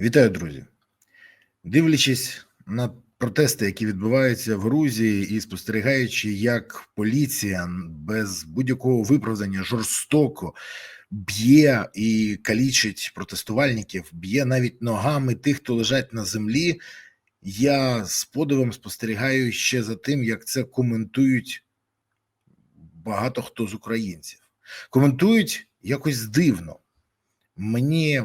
Вітаю, друзі. Дивлячись на протести, які відбуваються в Грузії, і спостерігаючи, як поліція без будь-якого виправдання жорстоко б'є і калічить протестувальників, б'є навіть ногами тих, хто лежать на землі. Я з подивом спостерігаю ще за тим, як це коментують багато хто з українців. Коментують якось дивно. Мені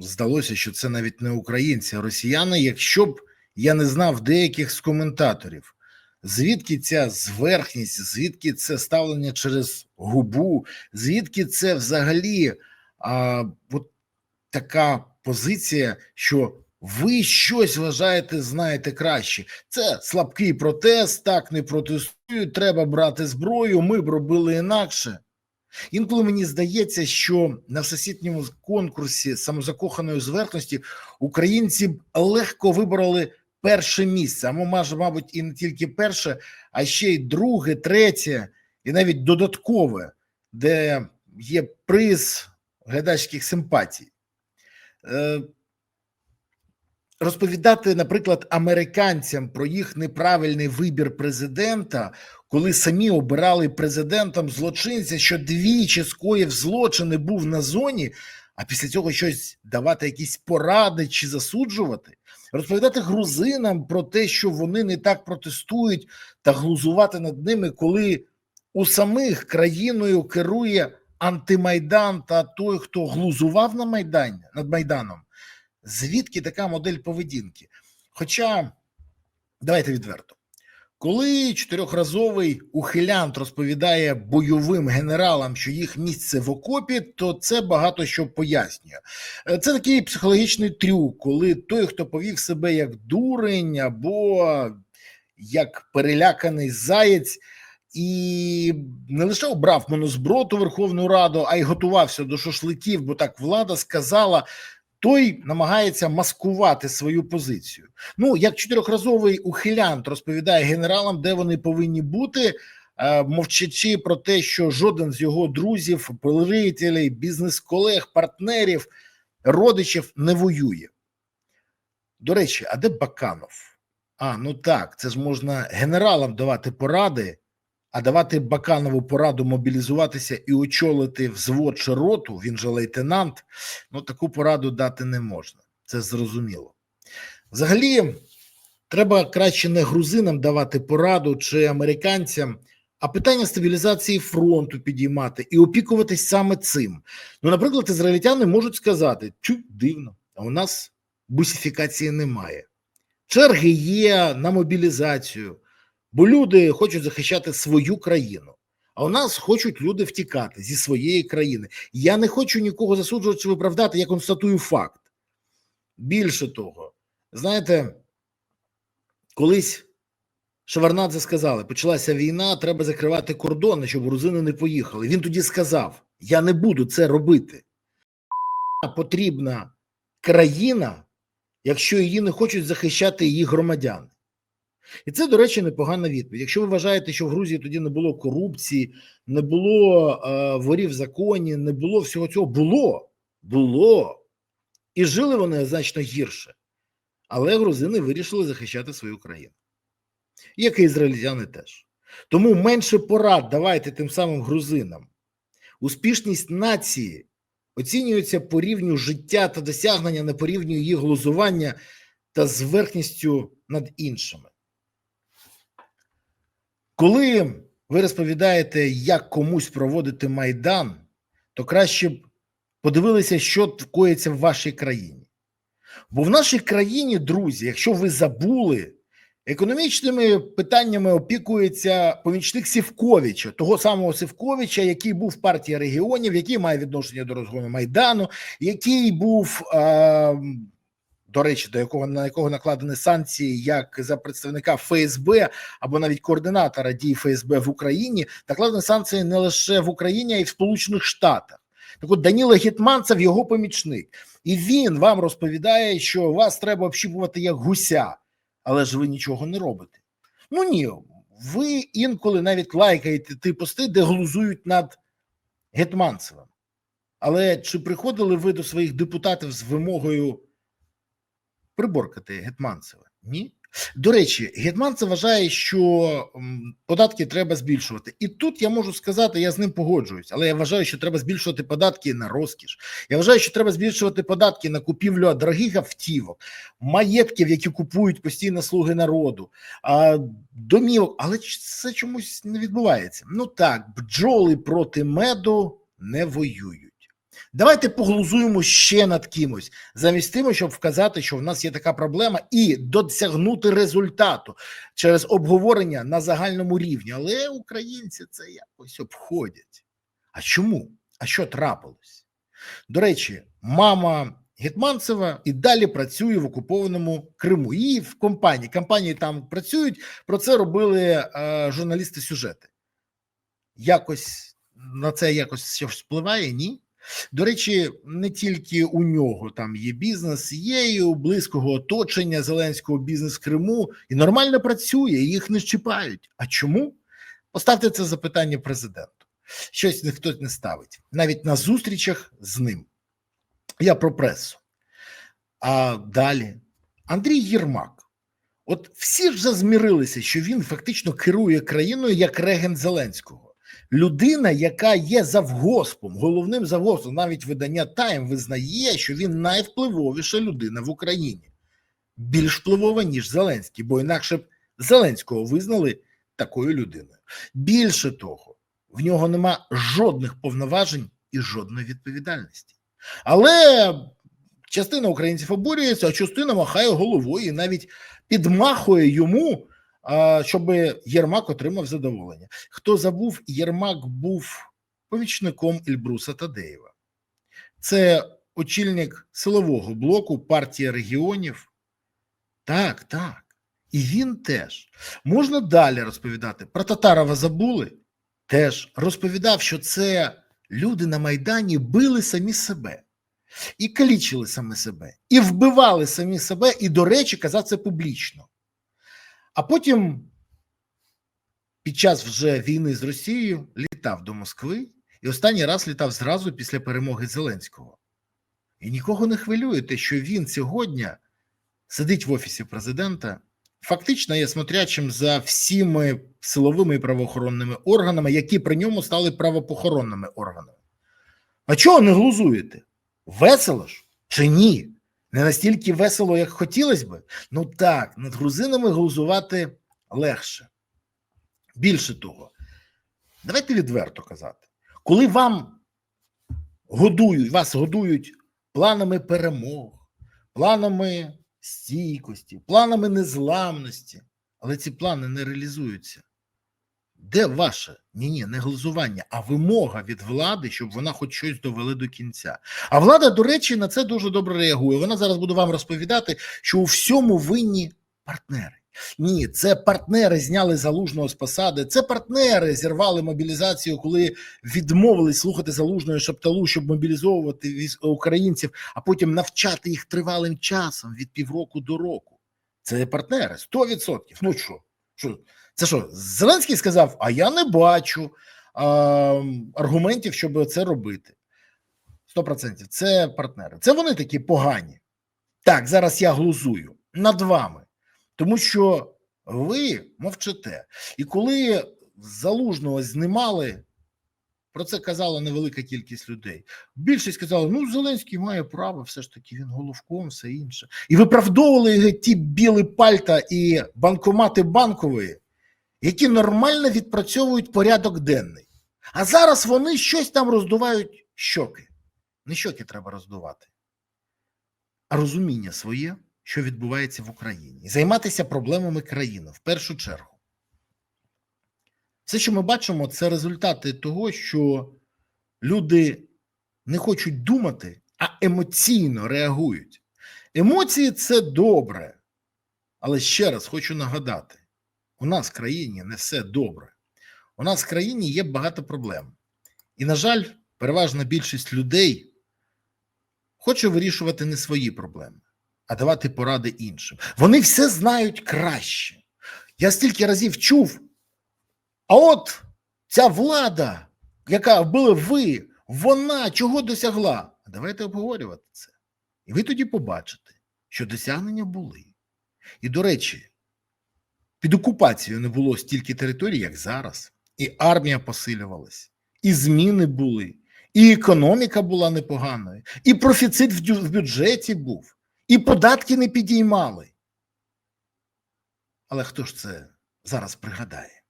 здалося, що це навіть не українці, а росіяни. Якщо б я не знав деяких з коментаторів, звідки ця зверхність, звідки це ставлення через губу, звідки це взагалі а, от така позиція, що ви щось вважаєте, знаєте краще. Це слабкий протест, так не протестують, треба брати зброю. Ми б робили інакше. Інколи мені здається, що на всесвітньому конкурсі самозакоханої зверхності українці легко вибрали перше місце, а може, мабуть, і не тільки перше, а ще й друге, третє, і навіть додаткове, де є приз глядацьких симпатій. Е, Розповідати, наприклад, американцям про їх неправильний вибір президента, коли самі обирали президентом злочинця, що двічі скоїв злочини був на зоні, а після цього щось давати якісь поради чи засуджувати, розповідати грузинам про те, що вони не так протестують, та глузувати над ними, коли у самих країною керує антимайдан та той, хто глузував на Майдані над Майданом. Звідки така модель поведінки? Хоча, давайте відверто, коли чотирьохразовий ухилянт розповідає бойовим генералам, що їх місце в окопі, то це багато що пояснює. Це такий психологічний трюк, коли той, хто повів себе як дурень або як переляканий заєць, і не лише обрав монозброту Верховну Раду, а й готувався до шашликів, бо так влада сказала той намагається маскувати свою позицію. Ну як чотирьохразовий ухилянт розповідає генералам, де вони повинні бути, е, мовчачи про те, що жоден з його друзів, приятелей, бізнес-колег, партнерів, родичів не воює. До речі, а де Баканов? А, ну так, це ж можна генералам давати поради, а давати Баканову пораду мобілізуватися і очолити взвод чи роту, він же лейтенант, ну таку пораду дати не можна. Це зрозуміло. Взагалі, треба краще не грузинам давати пораду чи американцям, а питання стабілізації фронту підіймати і опікуватись саме цим. Ну, наприклад, ізраїльтяни можуть сказати: чу, дивно, а у нас бусифікації немає. Черги є на мобілізацію. Бо люди хочуть захищати свою країну, а у нас хочуть люди втікати зі своєї країни. Я не хочу нікого засуджувати чи виправдати, я констатую факт. Більше того, знаєте, колись Шеварнадзе сказали, почалася війна, треба закривати кордони, щоб грузини не поїхали. Він тоді сказав: Я не буду це робити. Потрібна країна, якщо її не хочуть захищати її громадяни. І це, до речі, непогана відповідь. Якщо ви вважаєте, що в Грузії тоді не було корупції, не було е, ворів в законі, не було всього цього, було, було. І жили вони значно гірше. Але грузини вирішили захищати свою країну. Як і ізраїльтяни теж. Тому менше порад давайте тим самим грузинам. Успішність нації оцінюється по рівню життя та досягнення, не по рівню її глузування та зверхністю над іншими. Коли ви розповідаєте, як комусь проводити майдан, то краще б подивилися, що коїться в вашій країні. Бо в нашій країні, друзі, якщо ви забули, економічними питаннями опікується помічник Сівковича, того самого Сівковича, який був в партії регіонів, який має відношення до розгону майдану, який був. Е до речі, до якого на якого накладені санкції як за представника ФСБ або навіть координатора дій ФСБ в Україні, накладені санкції не лише в Україні, а й в Сполучених Штатах. Так от Даніло Гетманцев його помічник, і він вам розповідає, що вас треба общіпувати як гуся, але ж ви нічого не робите. Ну ні, ви інколи навіть лайкаєте ті пости, де глузують над Гетманцевим. Але чи приходили ви до своїх депутатів з вимогою? Приборкати Гетманцева? Ні. До речі, Гетманцев вважає, що податки треба збільшувати. І тут я можу сказати, я з ним погоджуюсь, але я вважаю, що треба збільшувати податки на розкіш. Я вважаю, що треба збільшувати податки на купівлю дорогих автівок, маєтків, які купують постійно слуги народу, домівок. Але це чомусь не відбувається. Ну так, бджоли проти меду не воюють. Давайте поглузуємо ще над кимось, замість тим, щоб вказати, що в нас є така проблема, і досягнути результату через обговорення на загальному рівні. Але українці це якось обходять. А чому? А що трапилось? До речі, мама Гетманцева і далі працює в окупованому Криму. І в компанії. Компанії там працюють. Про це робили е, журналісти сюжети. Якось на це якось щось впливає? Ні. До речі, не тільки у нього там є бізнес, є і у близького оточення Зеленського бізнес в Криму, і нормально працює, їх не чіпають. А чому? Поставте це запитання президенту. Щось ніхто не ставить, навіть на зустрічах з ним. Я про пресу. А далі Андрій Єрмак. От всі ж вже змірилися, що він фактично керує країною як регент Зеленського. Людина, яка є завгоспом, головним завгоспом, навіть видання Тайм визнає, що він найвпливовіша людина в Україні, більш впливова, ніж Зеленський, бо інакше б Зеленського визнали такою людиною. Більше того, в нього нема жодних повноважень і жодної відповідальності. Але частина українців обурюється, а частина махає головою і навіть підмахує йому щоб Єрмак отримав задоволення. Хто забув, Єрмак був помічником Ільбруса Тадеєва. Це очільник силового блоку партії регіонів. Так, так. І він теж можна далі розповідати. Про Татарова забули. Теж розповідав, що це люди на Майдані били самі себе, і калічили самі себе, і вбивали самі себе, і, до речі, казав це публічно. А потім, під час вже війни з Росією, літав до Москви і останній раз літав зразу після перемоги Зеленського. І нікого не хвилює те, що він сьогодні сидить в офісі президента, фактично є смотрячим за всіми силовими і правоохоронними органами, які при ньому стали правопохоронними органами. А чого не глузуєте? Весело ж чи ні? Не настільки весело, як хотілося би. Ну так, над грузинами глузувати легше. Більше того, давайте відверто казати, коли вам годують, вас годують планами перемог, планами стійкості, планами незламності, але ці плани не реалізуються. Де ваше ні, ні, не глузування, а вимога від влади, щоб вона хоч щось довели до кінця. А влада, до речі, на це дуже добре реагує. Вона зараз буде вам розповідати, що у всьому винні партнери. Ні, це партнери зняли залужного з посади. Це партнери зірвали мобілізацію, коли відмовились слухати залужної шапталу, щоб мобілізовувати українців, а потім навчати їх тривалим часом від півроку до року. Це партнери 100%. Ну що? що? Це що, Зеленський сказав: А я не бачу а, аргументів, щоб це робити. 100%. Це партнери. Це вони такі погані. Так, зараз я глузую над вами, тому що ви мовчите. І коли залужного знімали, про це казала невелика кількість людей. Більшість казала: ну, Зеленський має право, все ж таки, він головком, все інше. І виправдовували ті білі пальта і банкомати банкової які нормально відпрацьовують порядок денний. А зараз вони щось там роздувають щоки. Не щоки треба роздувати, а розуміння своє, що відбувається в Україні, і займатися проблемами країни в першу чергу. Все, що ми бачимо, це результати того, що люди не хочуть думати, а емоційно реагують. Емоції це добре. Але ще раз хочу нагадати: у нас в країні не все добре. У нас в країні є багато проблем. І, на жаль, переважна більшість людей хоче вирішувати не свої проблеми, а давати поради іншим. Вони все знають краще. Я стільки разів чув. А от ця влада, яка вбили ви, вона чого досягла? Давайте обговорювати це. І ви тоді побачите, що досягнення були. І, до речі, під окупацією не було стільки територій, як зараз, і армія посилювалась, і зміни були, і економіка була непоганою, і профіцит в бюджеті був, і податки не підіймали. Але хто ж це зараз пригадає?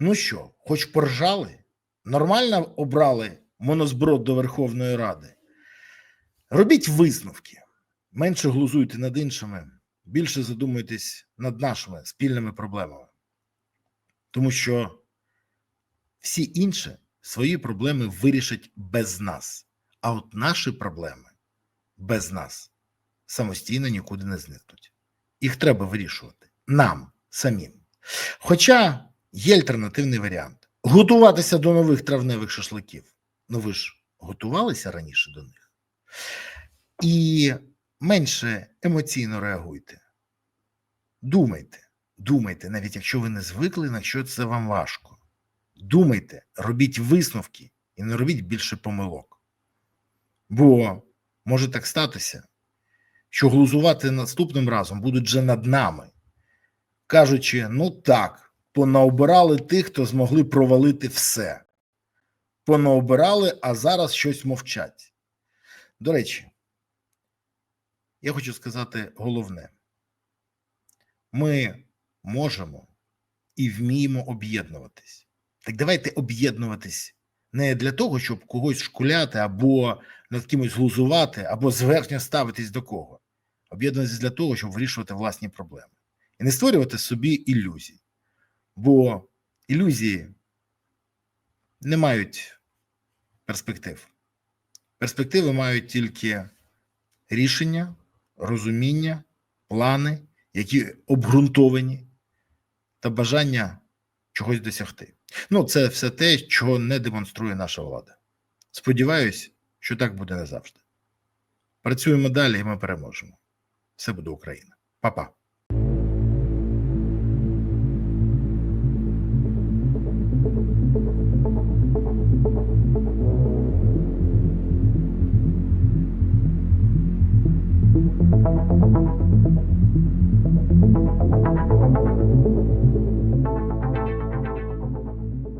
Ну що, хоч поржали? Нормально обрали монозброд до Верховної Ради? Робіть висновки, менше глузуйте над іншими, більше задумуйтесь над нашими спільними проблемами. Тому що всі інші свої проблеми вирішать без нас. А от наші проблеми без нас самостійно нікуди не зникнуть. Їх треба вирішувати нам самим. Хоча є альтернативний варіант готуватися до нових травневих шашликів. Ну ви ж готувалися раніше до них. І менше емоційно реагуйте. Думайте, думайте, навіть якщо ви не звикли, на що це вам важко. Думайте, робіть висновки і не робіть більше помилок. Бо може так статися, що глузувати наступним разом будуть вже над нами, кажучи: ну так, понаобирали тих, хто змогли провалити все. Понаобирали, а зараз щось мовчать. До речі, я хочу сказати головне: ми можемо і вміємо об'єднуватись. Так давайте об'єднуватись не для того, щоб когось шкуляти або над кимось глузувати, або зверхньо ставитись до кого. Об'єднуватись для того, щоб вирішувати власні проблеми і не створювати собі ілюзій. Бо ілюзії не мають перспектив. Перспективи мають тільки рішення, розуміння, плани, які обґрунтовані, та бажання чогось досягти. Ну, це все те, чого не демонструє наша влада. Сподіваюсь, що так буде не завжди. Працюємо далі, і ми переможемо. Все буде Україна. Па-па.